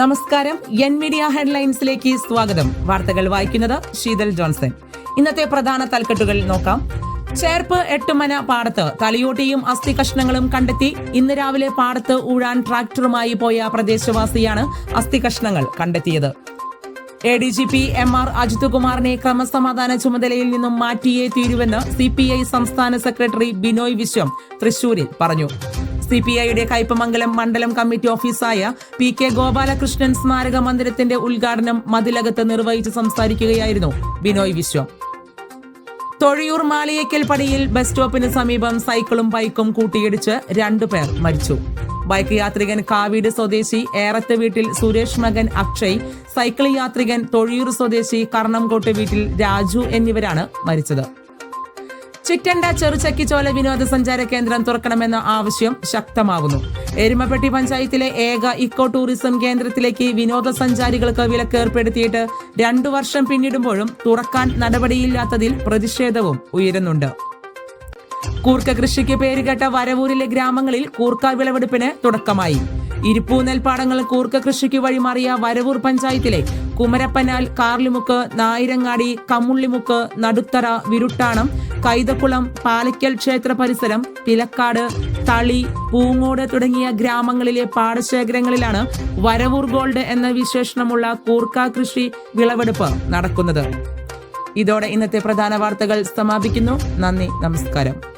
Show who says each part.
Speaker 1: നമസ്കാരം. N media ഹെഡ്ലൈൻസിലേക്ക് സ്വാഗതം. വാർത്തകൾ വായിക്കുന്നത് ശീതൽ ജോൺസൺ. ഇന്നത്തെ പ്രധാന തൽക്കെട്ടുകൾ നോക്കാം. ചേർപ്പ് എട്ടുമന പാടത്ത് തലയോട്ടിയും അസ്ഥി കഷ്ണങ്ങളും കണ്ടെത്തി ഇന്ന് രാവിലെ പാടത്ത് ഊഴാൻ ട്രാക്ടറുമായി പോയ പ്രദേശവാസിയാണ് അസ്ഥി കഷ്ണങ്ങൾ കണ്ടെത്തിയത്. A D G P M R അജിത്കുമാറിനെ ക്രമസമാധാന ചുമതലയിൽ നിന്നും മാറ്റിയേ തീരുവെന്ന് സി പി ഐ സംസ്ഥാന സെക്രട്ടറി ബിനോയ് വിശ്വം തൃശൂരിൽ പറഞ്ഞു. സി പി ഐയുടെ കയ്പമംഗലം മണ്ഡലം കമ്മിറ്റി ഓഫീസായ പി കെ ഗോപാലകൃഷ്ണൻ സ്മാരക മന്ദിരത്തിന്റെ ഉദ്ഘാടനം മതിലകത്ത് നിർവഹിച്ച് സംസാരിക്കുകയായിരുന്നു ബിനോയ് വിശ്വം. തൊഴിയൂർ മാളിയേക്കൽ പടിയിൽ ബസ് സ്റ്റോപ്പിന് സമീപം സൈക്കിളും ബൈക്കും കൂട്ടിയിടിച്ച് രണ്ടുപേർ മരിച്ചു. ബൈക്ക് യാത്രികൻ കാവീട് സ്വദേശി ഏറത്ത് വീട്ടിൽ സുരേഷ് മകൻ അക്ഷയ് സൈക്കിൾ യാത്രികൻ തൊഴിയൂർ സ്വദേശി കർണംകോട്ട് വീട്ടിൽ രാജു എന്നിവരാണ് മരിച്ചത്. ചിറ്റണ്ട ചെറുചക്കിച്ചോല വിനോദസഞ്ചാര കേന്ദ്രം തുറക്കണമെന്ന ആവശ്യം ശക്തമാകുന്നു എരുമപ്പെട്ടി പഞ്ചായത്തിലെ ഏക ഇക്കോ ടൂറിസം കേന്ദ്രത്തിലേക്ക് വിനോദസഞ്ചാരികൾക്ക് വിലക്ക് ഏർപ്പെടുത്തിയിട്ട് രണ്ടു വർഷം പിന്നിടുമ്പോഴും തുറക്കാൻ നടപടിയില്ലാത്തതിൽ പ്രതിഷേധവും ഉയരുന്നുണ്ട്. കൂർക്ക കൃഷിക്ക് പേരുകേട്ട വരവൂരിലെ ഗ്രാമങ്ങളിൽ കൂർക്ക വിളവെടുപ്പിന് തുടക്കമായി. ഇരിപ്പൂ നെൽപ്പാടങ്ങൾ കൂർക്ക കൃഷിക്ക് വഴിമാറിയ വരവൂർ പഞ്ചായത്തിലെ കുമരപ്പനാൽ കാർലിമുക്ക് നായിരങ്ങാടി കമ്മുള്ളിമുക്ക് നടുത്തറ വിരുട്ടാണം കൈതക്കുളം പാലയ്ക്കൽ ക്ഷേത്ര പരിസരം പിലക്കാട് തളി പൂങ്ങോട് തുടങ്ങിയ ഗ്രാമങ്ങളിലെ പാടശേഖരങ്ങളിലാണ് വരവൂർ ഗോൾഡ് എന്ന വിശേഷണമുള്ള കൂർക്ക കൃഷി വിളവെടുപ്പ് നടക്കുന്നത്. ഇതോടെ ഇന്നത്തെ പ്രധാന വാർത്തകൾ സമാപിക്കുന്നു. നന്ദി നമസ്കാരം.